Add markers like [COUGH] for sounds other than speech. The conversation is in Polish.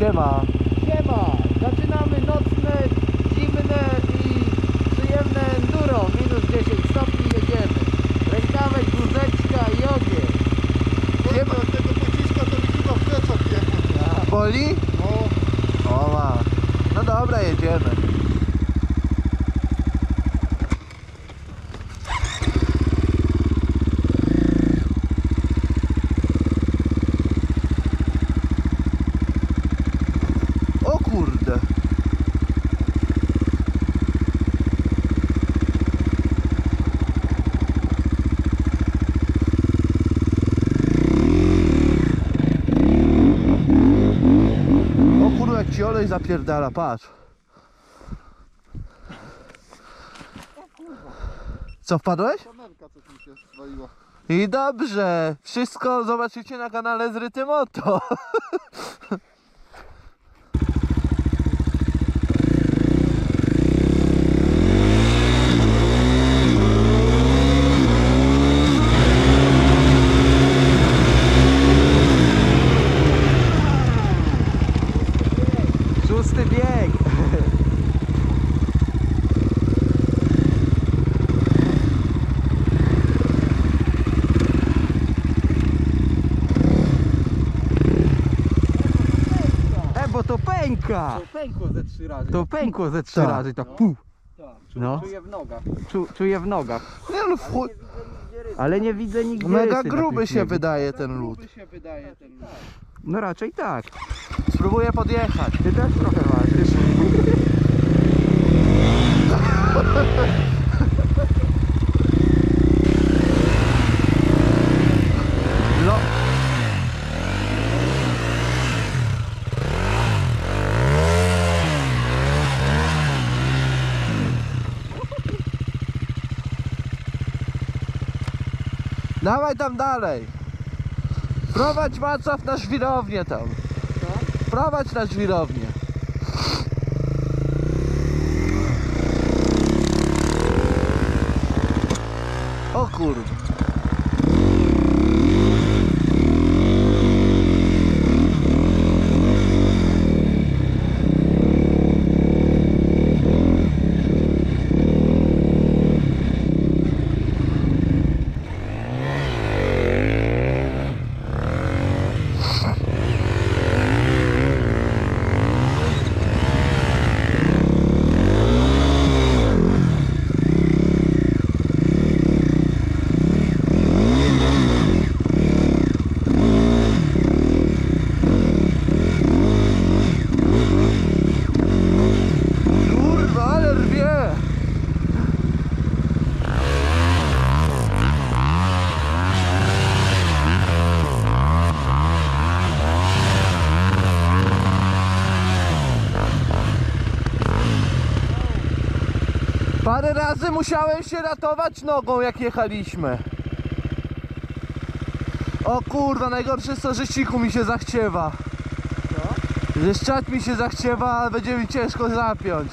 Siema. Siema! Zaczynamy nocne, zimne i przyjemne enduro. Minus 10 stopni jedziemy. Rękawek, guzeczka i ogień. Siema. tego pociska to mi chyba w plecach jechać. Boli? No, O ma. No dobra, jedziemy. O kurde. O olej zapierdala, patrz. Co, wpadłeś? kamerka coś mi się zwaliła. I dobrze, wszystko zobaczycie na kanale Zryty Moto. [LAUGHS] pęka! To pękło ze trzy razy. To pękło ze trzy Tak. razy, tak pu. Tak. No. Czuję w nogach. Czu, czuję w nogach. Nie no, w chuj... Ale nie widzę nigdzie Mega rysy na gruby tym się śniegu. wydaje ten lód. się wydaje ten lód. No raczej tak. Spróbuję podjechać. Ty też trochę ważysz. No. Dawaj tam dalej. Prowadź Macław na żwirownię tam. Prowadź na żwirownię. O kurde. Kurwa, ale rwie! Parę razy musiałem się ratować nogą jak jechaliśmy. O kurwa, najgorsze jest to, że siku mi się zachciewa. Że szczać mi się zachciewa, ale będzie mi ciężko zapiąć.